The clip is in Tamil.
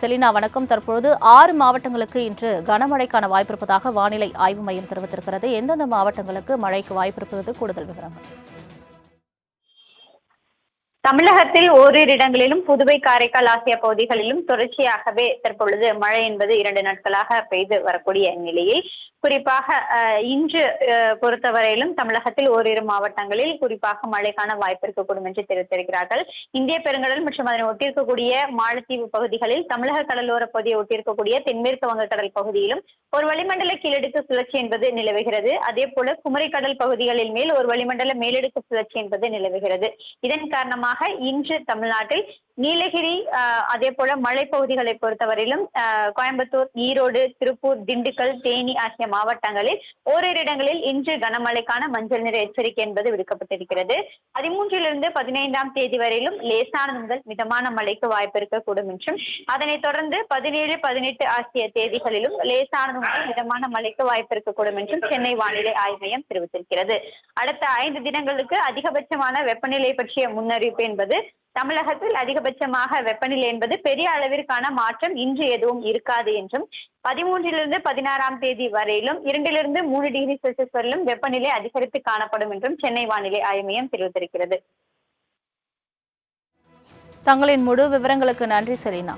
செலினா வணக்கம். தற்பொழுது ஆறு மாவட்டங்களுக்கு இன்று கனமழைக்கான வாய்ப்பு இருப்பதாக வானிலை ஆய்வு மையம் தெரிவித்திருக்கிறது. எந்தெந்த மாவட்டங்களுக்கு மழைக்கு வாய்ப்பு இருப்பது? கூடுதல் விவரங்கள். தமிழகத்தில் ஓரிரு இடங்களிலும் புதுவை காரைக்கால் ஆகிய பகுதிகளிலும் தொடர்ச்சியாகவே தற்பொழுது மழை என்பது இரண்டு நாட்களாக பெய்து வரக்கூடிய நிலையில் குறிப்பாக இன்று பொறுத்தவரையிலும் தமிழகத்தில் ஓரிரு மாவட்டங்களில் குறிப்பாக மழைக்கான வாய்ப்பு இருக்கக்கூடும் என்று தெரிவித்திருக்கிறார்கள். இந்திய பெருங்கடல் மற்றும் அதனை ஒட்டியிருக்கக்கூடிய மாலத்தீவு பகுதிகளில் தமிழக கடலோர பகுதியை ஒட்டியிருக்கக்கூடிய தென்மேற்கு வங்கக்கடல் பகுதியிலும் ஒரு வளிமண்டல கீழடுக்கு சுழற்சி என்பது நிலவுகிறது. அதே போல குமரிக்கடல் பகுதிகளில் மேல் ஒரு வளிமண்டல மேலடுக்கு சுழற்சி என்பது நிலவுகிறது. இதன் காரணமாக இன்று தமிழ்நாட்டில் நீலகிரி அதே போல மலைப்பகுதிகளை பொறுத்தவரையிலும் ஆஹ், கோயம்புத்தூர் ஈரோடு திருப்பூர் திண்டுக்கல் தேனி ஆகிய மாவட்டங்களில் ஓரிரு இடங்களில் இன்று கனமழைக்கான மஞ்சள் நிற எச்சரிக்கை என்பது விடுக்கப்பட்டிருக்கிறது. பதிமூன்றிலிருந்து பதினைந்தாம் தேதி வரையிலும் லேசானது முதல் மிதமான மழைக்கு வாய்ப்பு இருக்கக்கூடும் என்றும் அதனைத் தொடர்ந்து பதினேழு பதினெட்டு ஆகிய தேதிகளிலும் லேசானது முதல் மிதமான மழைக்கு வாய்ப்பு இருக்கக்கூடும் என்றும் சென்னை வானிலை ஆய்வு மையம் தெரிவித்திருக்கிறது. அடுத்த ஐந்து தினங்களுக்கு அதிகபட்சமான வெப்பநிலை பற்றிய முன்னறிவிப்பு என்பது தமிழகத்தில் அதிகபட்சமாக வெப்பநிலை என்பது பெரிய அளவிற்கான மாற்றம் இன்று எதுவும் இருக்காது என்றும் பதிமூன்றிலிருந்து பதினாறாம் தேதி வரையிலும் இரண்டிலிருந்து மூணு டிகிரி செல்சியஸ் வரையிலும் வெப்பநிலை அதிகரித்து காணப்படும் என்றும் சென்னை வானிலை ஆய்வு மையம் தெரிவித்திருக்கிறது. தங்களின் முழு விவரங்களுக்கு நன்றி செலினா.